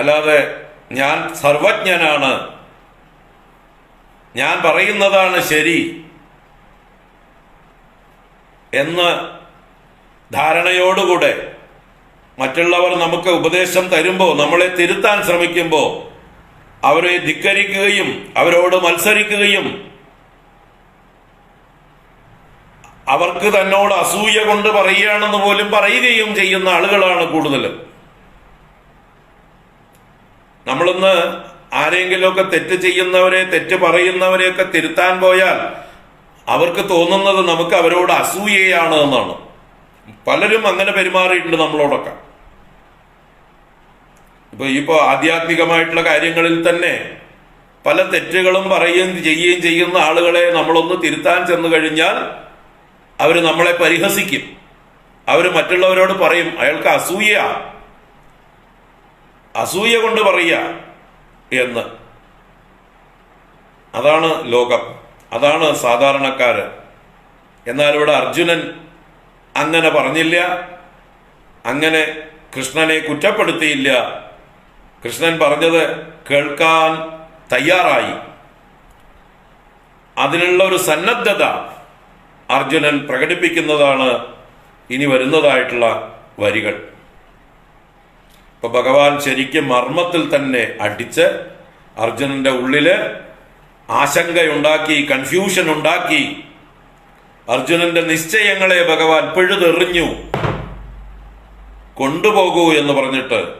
അല്ലാതെ ഞാൻ സർവജ്ഞനാണ്. ഞാൻ പറയുന്നതാണ് ശരി എന്ന് ധാരണയോടുകൂടെ മറ്റുള്ളവർ നമുക്ക് ഉപദേശം തരുമ്പോൾ നമ്മളെ തിരുത്താൻ ശ്രമിക്കുമ്പോൾ അവരെ ധിക്കരിക്കുകയും അവരോട് മത്സരിക്കുകയും അവർക്ക് തന്നോട് അസൂയ കൊണ്ട് പറയുകയാണെന്ന് പോലും പറയുകയും ചെയ്യുന്ന ആളുകളാണ് കൂടുതലും നമ്മളിന്ന് ആരെങ്കിലുമൊക്കെ തെറ്റ് ചെയ്യുന്നവരെ തെറ്റ് പറയുന്നവരെയൊക്കെ തിരുത്താൻ പോയാൽ അവർക്ക് തോന്നുന്നത് നമുക്ക് അവരോട് അസൂയയാണ് എന്നാണ്. പലരും അങ്ങനെ പെരുമാറിയിട്ടുണ്ട് നമ്മളോടൊക്കെ. ഇപ്പൊ ഇപ്പോ ആധ്യാത്മികമായിട്ടുള്ള കാര്യങ്ങളിൽ തന്നെ പല തെറ്റുകളും പറയുകയും ചെയ്യുകയും ചെയ്യുന്ന ആളുകളെ നമ്മളൊന്ന് തിരുത്താൻ ചെന്നു കഴിഞ്ഞാൽ അവർ നമ്മളെ പരിഹസിക്കും. അവർ മറ്റുള്ളവരോട് പറയും അയാൾക്ക് അസൂയ. അസൂയ കൊണ്ട് പറയുക എന്ന്. അതാണ് ലോകം. അതാണ് സാധാരണക്കാര്. എന്നാൽ ഇവിടെ അർജുനൻ അങ്ങനെ പറഞ്ഞില്ല. അങ്ങനെ കൃഷ്ണനെ കുറ്റപ്പെടുത്തിയില്ല. കൃഷ്ണൻ പറഞ്ഞത് കേൾക്കാൻ തയ്യാറായി. അതിനുള്ള ഒരു സന്നദ്ധത അർജുനൻ പ്രകടിപ്പിക്കുന്നതാണ് ഇനി വരുന്നതായിട്ടുള്ള വരികൾ. ഇപ്പൊ ഭഗവാൻ ശരിക്കും മർമ്മത്തിൽ തന്നെ അടിച്ച് അർജുനന്റെ ഉള്ളിൽ ആശങ്കയുണ്ടാക്കി കൺഫ്യൂഷൻ ഉണ്ടാക്കി അർജുനന്റെ നിശ്ചയങ്ങളെ ഭഗവാൻ പിഴുതെറിഞ്ഞു. കൊണ്ടുപോകൂ എന്ന് പറഞ്ഞിട്ട്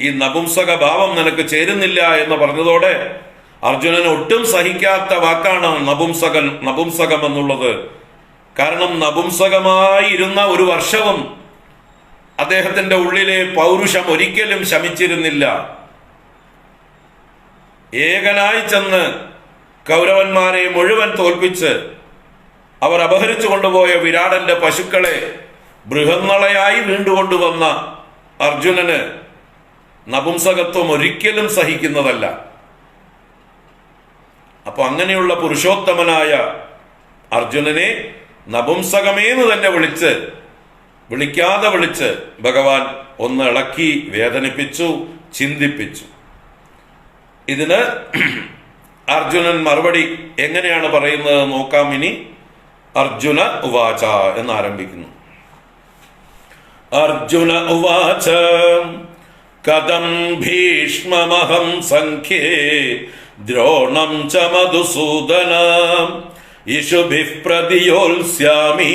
ഈ നപുംസക ഭാവം നിനക്ക് ചേരുന്നില്ല എന്ന് പറഞ്ഞതോടെ അർജുനൻ ഒട്ടും സഹിക്കാത്ത വാക്കാണ് നപുംസകൻ നപുംസകം എന്നുള്ളത്. കാരണം നപുംസകമായി ഇരുന്ന ഒരു വർഷവും അദ്ദേഹത്തിന്റെ ഉള്ളിലെ പൗരുഷം ഒരിക്കലും ശമിച്ചിരുന്നില്ല. ഏകനായി ചെന്ന് കൗരവന്മാരെ മുഴുവൻ തോൽപ്പിച്ച് അവർ അപഹരിച്ചു കൊണ്ടുപോയ വിരാടന്റെ പശുക്കളെ ബൃഹന്നളയായി വീണ്ടുകൊണ്ടുവന്ന അർജുനന് നപുംസകത്വം ഒരിക്കലും സഹിക്കുന്നതല്ല. അപ്പൊ അങ്ങനെയുള്ള പുരുഷോത്തമനായ അർജുനനെ നപുംസകമേന്ന് തന്നെ വിളിച്ച് വിളിക്കാതെ വിളിച്ച് ഭഗവാൻ ഒന്ന് ഇളക്കി വേദനിപ്പിച്ചു ചിന്തിപ്പിച്ചു. ഇതിന് അർജുനൻ മറുപടി എങ്ങനെയാണ് പറയുന്നത് നോക്കാം ഇനി. അർജുന ഉവാച എന്ന് ആരംഭിക്കുന്നു അർജുന ഉവാച കഥം ഭീഷ്മമഹം സംഖ്യേ ദ്രോണം ച മധുസൂദന ഇഷുഭിഃ പ്രതിയോത്സ്യാമി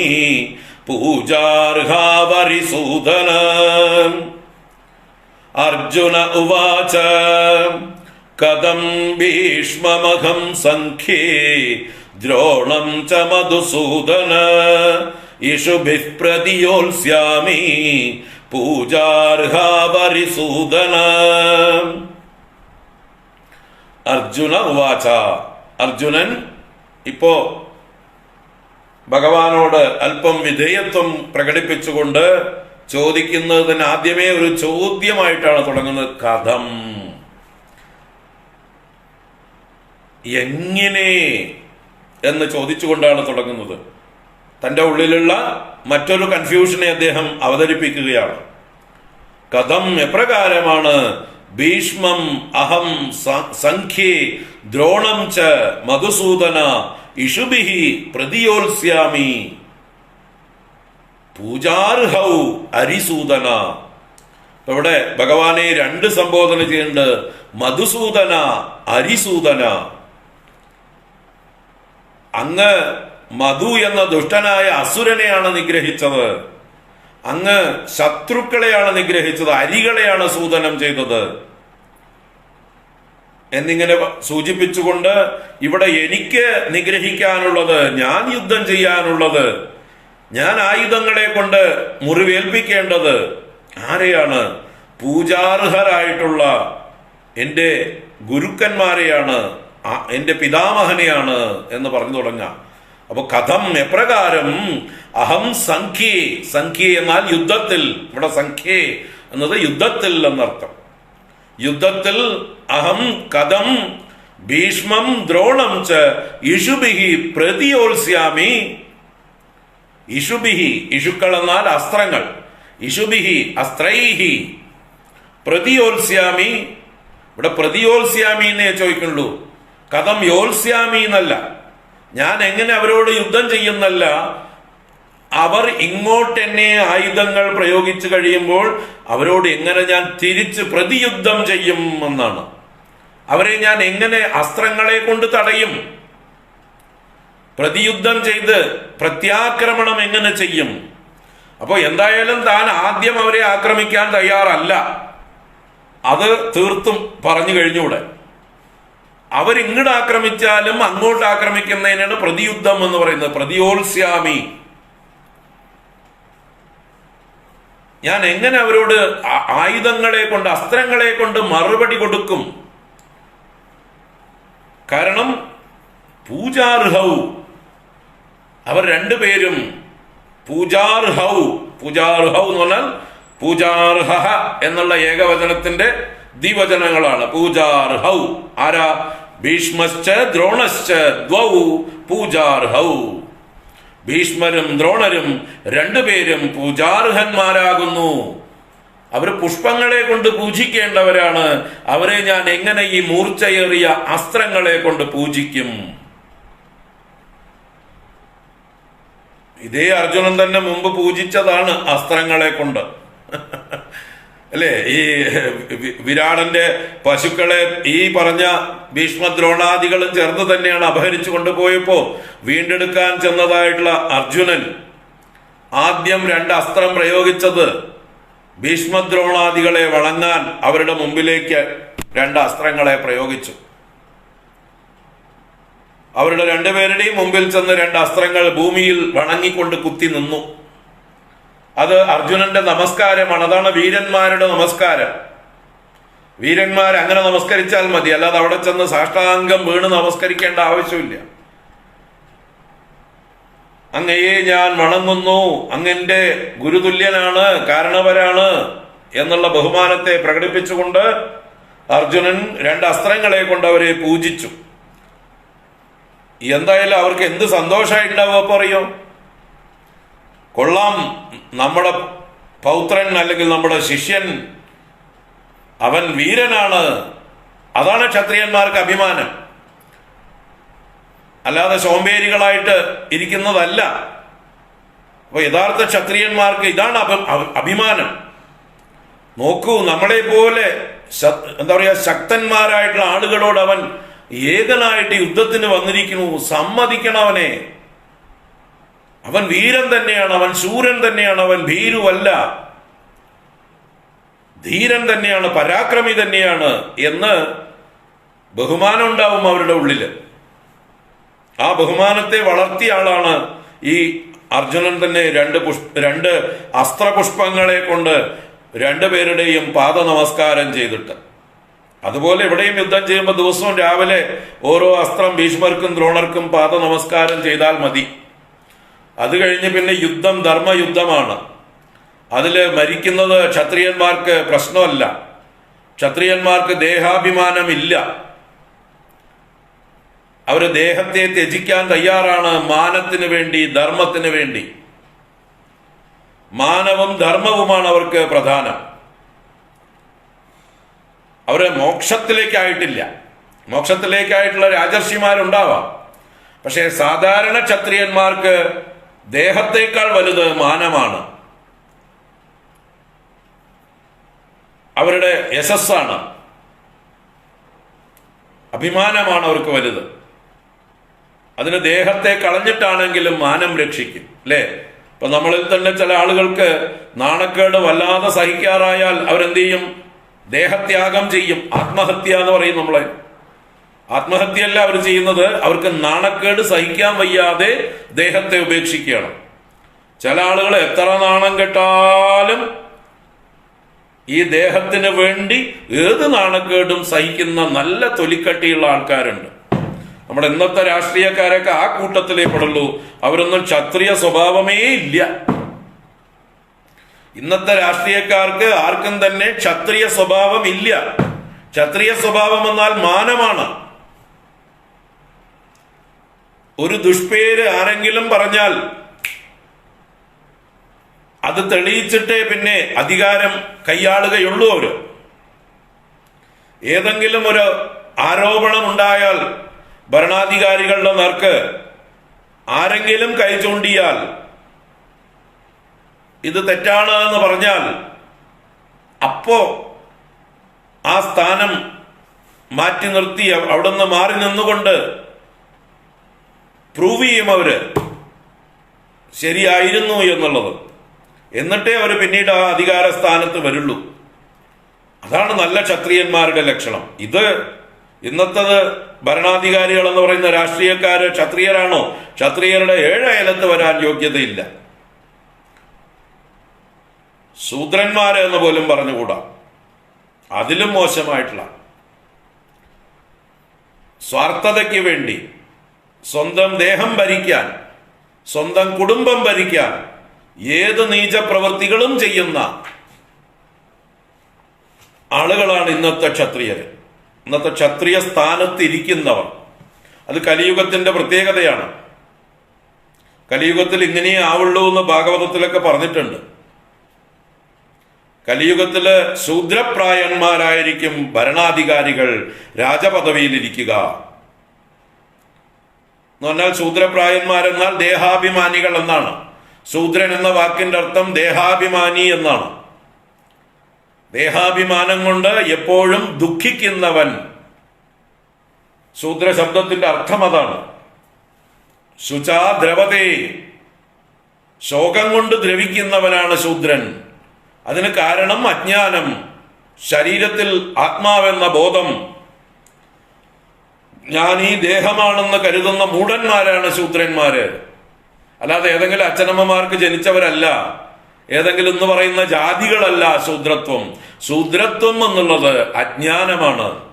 പൂജാർഹാവരിസൂദന അർജുന ഉവാച കഥം ഭീഷ്മമഹം സഖ്യേ ദ്രോണം ച മധുസൂദന ഇഷുഭിഃ പ്രതിയോത്സ്യാമി പൂജാർഹാവരിസൂദന അർജുന ഉവാച. അർജുനൻ ഇപ്പോ ഭഗവാനോട് അല്പം വിധേയത്വം പ്രകടിപ്പിച്ചുകൊണ്ട് ചോദിക്കുന്നതിന് ആദ്യമേ ഒരു ചോദ്യമായിട്ടാണ് തുടങ്ങുന്നത്. കഥം. എങ്ങനെ എന്ന് ചോദിച്ചുകൊണ്ടാണ് തുടങ്ങുന്നത്. തന്റെ ഉള്ളിലുള്ള മറ്റൊരു കൺഫ്യൂഷനെ അദ്ദേഹം അവതരിപ്പിക്കുകയാണ്. കഥം എപ്രകാരമാണ്? ഭീഷ്മം അഹം സംഖ്യേ ദ്രോണം ച മധുസൂദന ഇഷുബിഹി പ്രതിയോത്സ്യാമി. പൂജാർഹൗ അരിസൂദന. ഇവിടെ ഭഗവാനെ രണ്ട് സംബോധന ചെയ്യുന്നുണ്ട്. മധുസൂദന അരിസൂദന. അങ്ങ് മധു എന്ന ദുഷ്ടനായ അസുരനെയാണ് നിഗ്രഹിച്ചത്. അങ്ങ് ശത്രുക്കളെയാണ് നിഗ്രഹിച്ചത്. അരികളെയാണ് സൂതനം ചെയ്തത്. എന്നിങ്ങനെ സൂചിപ്പിച്ചുകൊണ്ട് ഇവിടെ എനിക്ക് നിഗ്രഹിക്കാനുള്ളത് ഞാൻ യുദ്ധം ചെയ്യാനുള്ളത് ഞാൻ ആയുധങ്ങളെ കൊണ്ട് മുറിവേൽപ്പിക്കേണ്ടത് ആരെയാണ്? പൂജാർഹരായിട്ടുള്ള എന്റെ ഗുരുക്കന്മാരെയാണ്. എന്റെ പിതാമഹനെയാണ് എന്ന് പറഞ്ഞു തുടങ്ങാം. അപ്പൊ കഥം എപ്രകാരം? അഹം സംഖ്യേ സംഖ്യേ എന്നാൽ യുദ്ധത്തിൽ. ഇവിടെ സംഖ്യേ എന്നത് യുദ്ധത്തിൽ എന്നർത്ഥം. യുദ്ധത്തിൽ അഹം കഥം ഭീഷ്മം ദ്രോണം ച ഇഷുഭിഹി പ്രതിയോത്സ്യാമി ഇഷുബിഹി ഇഷുക്കൾ എന്നാൽ അസ്ത്രങ്ങൾ. ഇഷുബിഹി അസ്ത്രൈഹി. പ്രതിയോത്സ്യാമി ഇവിടെ പ്രതിയോത്സ്യാമി എന്നേ ചോദിക്കുള്ളൂ കഥം യോത്സ്യാമി എന്നല്ല. ഞാൻ എങ്ങനെ അവരോട് യുദ്ധം ചെയ്യുന്നല്ല അവർ ഇങ്ങോട്ട് എന്നെ ആയുധങ്ങൾ പ്രയോഗിച്ചു കഴിയുമ്പോൾ അവരോട് എങ്ങനെ ഞാൻ തിരിച്ച് പ്രതിയുദ്ധം ചെയ്യും എന്നാണ്. അവരെ ഞാൻ എങ്ങനെ അസ്ത്രങ്ങളെ കൊണ്ട് തടയും? പ്രതിയുദ്ധം ചെയ്ത് പ്രത്യാക്രമണം എങ്ങനെ ചെയ്യും? അപ്പോൾ എന്തായാലും താൻ ആദ്യം അവരെ ആക്രമിക്കാൻ തയ്യാറല്ല. അത് തീർത്തും പറഞ്ഞു കഴിഞ്ഞൂടെ. അവരിങ്ങോട്ട് ആക്രമിച്ചാലും അങ്ങോട്ട് ആക്രമിക്കുന്നതിനാണ് പ്രതിയുദ്ധം എന്ന് പറയുന്നത്. പ്രതിയോത്സ്യാമി. ഞാൻ എങ്ങനെ അവരോട് ആയുധങ്ങളെ കൊണ്ട് അസ്ത്രങ്ങളെ കൊണ്ട് മറുപടി കൊടുക്കും? കാരണം പൂജാർഹൗ. അവർ രണ്ടുപേരും പൂജാർഹൗ. പൂജാർഹൗ എന്ന് പറഞ്ഞാൽ പൂജാർഹ എന്നുള്ള ഏകവചനത്തിന്റെ ദ്വിവചനങ്ങളാണ്. പൂജാർഹൗ. ആരാ? ഭീഷ്മശ്ച ദ്രോണശ്ച ദ്വൗ പൂജാർഹൗ. ഭീഷ്മരും ദ്രോണരും രണ്ടുപേരും പൂജാർഹന്മാരാകുന്നു. അവർ പുഷ്പങ്ങളെ കൊണ്ട് പൂജിക്കേണ്ടവരാണ്. അവരെ ഞാൻ എങ്ങനെ ഈ മൂർച്ചയേറിയ അസ്ത്രങ്ങളെ കൊണ്ട് പൂജിക്കും? ഇതേ അർജുനൻ തന്നെ മുമ്പ് പൂജിച്ചതാണ് അസ്ത്രങ്ങളെ കൊണ്ട്. അല്ലേ? ഈ വിരാടന്റെ പശുക്കളെ ഈ പറഞ്ഞ ഭീഷ്മദ്രോണാദികളും ചേർന്ന് തന്നെയാണ് അപഹരിച്ചു കൊണ്ടുപോയപ്പോ വീണ്ടെടുക്കാൻ ചെന്നതായിട്ടുള്ള അർജുനൻ ആദ്യം രണ്ട് അസ്ത്രം പ്രയോഗിച്ചത് ഭീഷ്മദ്രോണാദികളെ വളങ്ങാൻ അവരുടെ മുമ്പിലേക്ക് രണ്ട് അസ്ത്രങ്ങളെ പ്രയോഗിച്ചു. അവരുടെ രണ്ടുപേരുടെയും മുമ്പിൽ ചെന്ന് രണ്ട് അസ്ത്രങ്ങൾ ഭൂമിയിൽ വണങ്ങിക്കൊണ്ട് കുത്തി നിന്നു. അത് അർജുനന്റെ നമസ്കാരമാണ്. അതാണ് വീരന്മാരുടെ നമസ്കാരം. വീരന്മാർ അങ്ങനെ നമസ്കരിച്ചാൽ മതി. അല്ലാതെ അവിടെ ചെന്ന് സാഷ്ടാംഗം വീണ് നമസ്കരിക്കേണ്ട ആവശ്യമില്ല. അങ്ങയെ ഞാൻ വണങ്ങുന്നു. അങ്ങന്റെ ഗുരുതുല്യനാണ് കാരണവരാണ് എന്നുള്ള ബഹുമാനത്തെ പ്രകടിപ്പിച്ചുകൊണ്ട് അർജുനൻ രണ്ട് അസ്ത്രങ്ങളെ കൊണ്ട് അവരെ പൂജിച്ചു. എന്തായാലും അവർക്ക് എന്ത് സന്തോഷമായിട്ടുണ്ടാവുക അപ്പൊ അറിയോ? കൊള്ളാം. നമ്മുടെ പൗത്രൻ അല്ലെങ്കിൽ നമ്മുടെ ശിഷ്യൻ അവൻ വീരനാണ്. അതാണ് ക്ഷത്രിയന്മാർക്ക് അഭിമാനം. അല്ലാതെ സോമ്പേരികളായിട്ട് ഇരിക്കുന്നതല്ല. അപ്പൊ യഥാർത്ഥ ക്ഷത്രിയന്മാർക്ക് ഇതാണ് അഭി- അഭി- അഭിമാനം. നോക്കൂ നമ്മളെ പോലെ എന്താ പറയാ ശക്തന്മാരായിട്ടുള്ള ആളുകളോട് അവൻ ഏകനായിട്ട് യുദ്ധത്തിന് വന്നിരിക്കുന്നു. സമ്മതിക്കണം അവനെ. അവൻ വീരൻ തന്നെയാണ് അവൻ ശൂരൻ തന്നെയാണ് അവൻ ഭീരുവല്ല. ധീരൻ തന്നെയാണ് പരാക്രമി തന്നെയാണ് എന്ന് ബഹുമാനം ഉണ്ടാവും അവരുടെ ഉള്ളിൽ ആ ബഹുമാനത്തെ വളർത്തിയ ആളാണ് ഈ അർജുനൻ തന്നെ രണ്ട് പുഷ് രണ്ട് അസ്ത്രപുഷ്പങ്ങളെ കൊണ്ട് രണ്ടുപേരുടെയും പാദ നമസ്കാരം ചെയ്തിട്ട്. അതുപോലെ ഇവിടെയും യുദ്ധം ചെയ്യുമ്പോൾ ദിവസവും രാവിലെ ഓരോ അസ്ത്രം ഭീഷ്മർക്കും ദ്രോണർക്കും പാദ നമസ്കാരം ചെയ്താൽ മതി. അത് കഴിഞ്ഞ് പിന്നെ യുദ്ധം ധർമ്മയുദ്ധമാണ്. അതിൽ മരിക്കുന്നത് ക്ഷത്രിയന്മാർക്ക് പ്രശ്നമല്ല. ക്ഷത്രിയന്മാർക്ക് ദേഹാഭിമാനമില്ല. അവർ ദേഹത്തെ ത്യജിക്കാൻ തയ്യാറാണ് മാനത്തിന് വേണ്ടി ധർമ്മത്തിന് വേണ്ടി. മാനവും ധർമ്മവുമാണ് അവർക്ക് പ്രധാനം. അവരെ മോക്ഷത്തിലേക്കായിട്ടില്ല. മോക്ഷത്തിലേക്കായിട്ടുള്ള രാജർഷിമാരുണ്ടാവാം. പക്ഷേ സാധാരണ ക്ഷത്രിയന്മാർക്ക് ദേഹത്തേക്കാൾ വലുത് മാനമാണ്. അവരുടെ യശസ്സാണ്. അഭിമാനമാണ് അവർക്ക് വലുത്. അതിന് ദേഹത്തെ കളഞ്ഞിട്ടാണെങ്കിലും മാനം രക്ഷിക്കും അല്ലേ? ഇപ്പൊ നമ്മളിൽ തന്നെ ചില ആളുകൾക്ക് നാണക്കേട് വല്ലാതെ സഹിക്കാറായാൽ അവരെന്ത് ചെയ്യും? ദേഹത്യാഗം ചെയ്യും. ആത്മഹത്യ എന്ന് പറയും നമ്മളെ. ആത്മഹത്യയല്ല അവർ ചെയ്യുന്നത്. അവർക്ക് നാണക്കേട് സഹിക്കാൻ വയ്യാതെ ദേഹത്തെ ഉപേക്ഷിക്കുകയാണ്. ചില ആളുകൾ എത്ര നാണം കെട്ടാലും ഈ ദേഹത്തിന് വേണ്ടി ഏത് നാണക്കേടും സഹിക്കുന്ന നല്ല തൊലിക്കട്ടിയുള്ള ആൾക്കാരുണ്ട്. നമ്മുടെ ഇന്നത്തെ രാഷ്ട്രീയക്കാരൊക്കെ ആ കൂട്ടത്തിലേ പെടുള്ളൂ അവരൊന്നും ക്ഷത്രിയ സ്വഭാവമേ ഇല്ല. ഇന്നത്തെ രാഷ്ട്രീയക്കാർക്ക് ആർക്കും തന്നെ ക്ഷത്രിയ സ്വഭാവം ഇല്ല. ക്ഷത്രിയ സ്വഭാവം എന്നാൽ മാനമാണ്. ഒരു ദുഷ്പേര് ആരെങ്കിലും പറഞ്ഞാൽ അത് തെളിയിച്ചിട്ടേ പിന്നെ അധികാരം കൈയാളുകയുള്ളൂ അവർ. ഏതെങ്കിലും ഒരു ആരോപണം ഉണ്ടായാൽ ഭരണാധികാരികളുടെ നേർക്ക് ആരെങ്കിലും കൈ ചൂണ്ടിയാൽ ഇത് തെറ്റാണ് എന്ന് പറഞ്ഞാൽ അപ്പോ ആ സ്ഥാനം മാറ്റി നിർത്തി അവിടെ നിന്ന് മാറി നിന്നുകൊണ്ട് പ്രൂവ് ചെയ്യും അവർ. ശരിയായിരുന്നു എന്നുള്ളത്. എന്നിട്ടേ അവർ പിന്നീട് ആ അധികാര സ്ഥാനത്ത് വരുള്ളൂ. അതാണ് നല്ല ക്ഷത്രിയന്മാരുടെ ലക്ഷണം. ഇത് ഇന്നത്തത് ഭരണാധികാരികൾ എന്ന് പറയുന്ന രാഷ്ട്രീയക്കാര് ക്ഷത്രിയരാണോ? ക്ഷത്രിയരുടെ ഏഴ് അയലത്ത് വരാൻ യോഗ്യതയില്ല. ശൂദ്രന്മാര് എന്ന് പോലും പറഞ്ഞുകൂടാ. അതിലും മോശമായിട്ടുള്ള. സ്വാർത്ഥതയ്ക്ക് വേണ്ടി സ്വന്തം ദേഹം ഭരിക്കാൻ സ്വന്തം കുടുംബം ഭരിക്കാൻ ഏത് നീചപ്രവൃത്തികളും ചെയ്യുന്ന ആളുകളാണ് ഇന്നത്തെ ക്ഷത്രിയർ ഇന്നത്തെ ക്ഷത്രിയ സ്ഥാനത്തിരിക്കുന്നവർ. അത് കലിയുഗത്തിന്റെ പ്രത്യേകതയാണ്. കലിയുഗത്തിൽ ഇങ്ങനെയേ ആവുള്ളൂ എന്ന് ഭാഗവതത്തിലൊക്കെ പറഞ്ഞിട്ടുണ്ട്. കലിയുഗത്തിൽ ശൂദ്രപ്രായന്മാരായിരിക്കും ഭരണാധികാരികൾ രാജപദവിയിലിരിക്കുക. എന്ന് പറഞ്ഞാൽ ശൂദ്രപ്രായന്മാരെന്നാൽ ദേഹാഭിമാനികൾ എന്നാണ്. ശൂദ്രൻ എന്ന വാക്കിന്റെ അർത്ഥം ദേഹാഭിമാനി എന്നാണ്. ദേഹാഭിമാനം കൊണ്ട് എപ്പോഴും ദുഃഖിക്കുന്നവൻ. ശൂദ്ര ശബ്ദത്തിന്റെ അർത്ഥം അതാണ്. ശുചാ ദ്രവതേ. ശോകം കൊണ്ട് ദ്രവിക്കുന്നവനാണ് ശൂദ്രൻ. അതിന് കാരണം അജ്ഞാനം. ശരീരത്തിൽ ആത്മാവെന്ന ബോധം. ഞാൻ ഈ ദേഹമാണെന്ന് കരുതുന്ന മൂഢന്മാരാണ് ശൂദ്രന്മാര്. അല്ലാതെ ഏതെങ്കിലും അച്ഛനമ്മമാർക്ക് ജനിച്ചവരല്ല. ഏതെങ്കിലും എന്ന് പറയുന്ന ജാതികളല്ല ശൂദ്രത്വം. ശൂദ്രത്വം എന്നുള്ളത് അജ്ഞാനമാണ്.